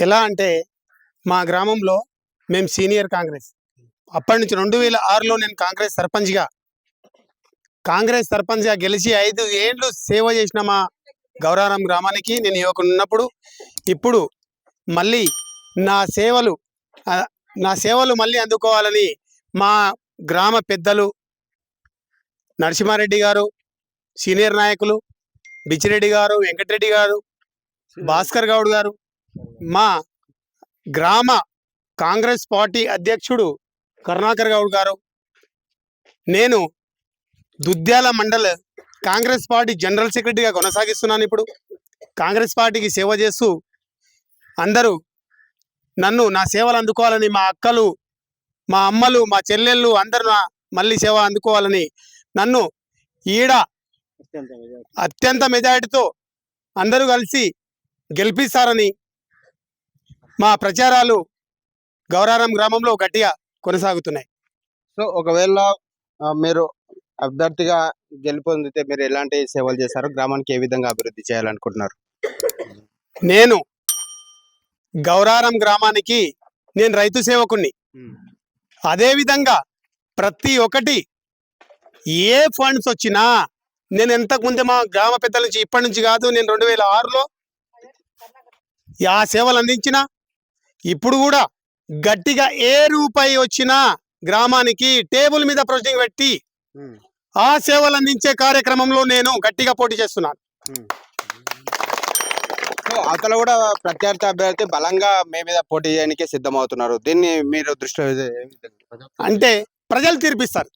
ఎలా అంటే మా గ్రామంలో మేము సీనియర్ కాంగ్రెస్. అప్పటి నుంచి రెండు వేల ఆరులో నేను కాంగ్రెస్ సర్పంచ్గా. కాంగ్రెస్ సర్పంచ్గా గెలిచి ఐదు ఏళ్ళు సేవ చేసిన మా గౌరారం గ్రామానికి నేను యువకుడు ఉన్నప్పుడు ఇప్పుడు మళ్ళీ నా సేవలు నా సేవలు మళ్ళీ అందుకోవాలని మా గ్రామ పెద్దలు నరసింహారెడ్డి గారు సీనియర్ నాయకులు బిచ్చిరెడ్డి గారు వెంకటరెడ్డి గారు భాస్కర్ గౌడ్ గారు మా గ్రామ కాంగ్రెస్ పార్టీ అధ్యక్షుడు కరుణాకర్ గౌడ్ గారు నేను దుద్యాల మండల కాంగ్రెస్ పార్టీ జనరల్ సెక్రటరీగా కొనసాగిస్తున్నాను ఇప్పుడు. కాంగ్రెస్ పార్టీకి సేవ చేస్తూ అందరూ నన్ను నా సేవలు అందుకోవాలని మా అక్కలు మా అమ్మలు మా చెల్లెళ్ళు అందరూ నా మళ్ళీ సేవ అందుకోవాలని నన్ను ఈడ అత్యంత మెజారిటీతో అందరూ కలిసి గెలిపిస్తారని మా ప్రచారాలు గౌరారం గ్రామంలో గట్టిగా కొనసాగుతున్నాయి. సో ఒకవేళ మీరు అభ్యర్థిగా గెలుపొందితే మీరు ఎలాంటి సేవలు చేస్తారు గ్రామానికి ఏ విధంగా అభివృద్ధి చేయాలనుకుంటున్నారు? నేను గౌరారం గ్రామానికి నేను రైతు సేవకుణ్ణి. అదేవిధంగా ప్రతి ఒక్కటి ఏ ఫండ్స్ వచ్చినా నేను ఎంతకు ముందే మా గ్రామ పెద్దల నుంచి ఇప్పటి నుంచి కాదు నేను రెండు వేల ఆరులో ఆ సేవలు అందించిన ఇప్పుడు కూడా గట్టిగా ఏ రూపాయి వచ్చినా గ్రామానికి టేబుల్ మీద ప్రొసీడింగ్ పెట్టి ఆ సేవలు అందించే కార్యక్రమంలో నేను గట్టిగా పోటీ చేస్తున్నాను. అవతల కూడా ప్రత్యర్థి అభ్యర్థి బలంగా మీ మీద పోటీ చేయడానికి సిద్ధమవుతున్నారు. దీన్ని మీరు దృష్టిలో అంటే ప్రజలు తీర్పిస్తారు.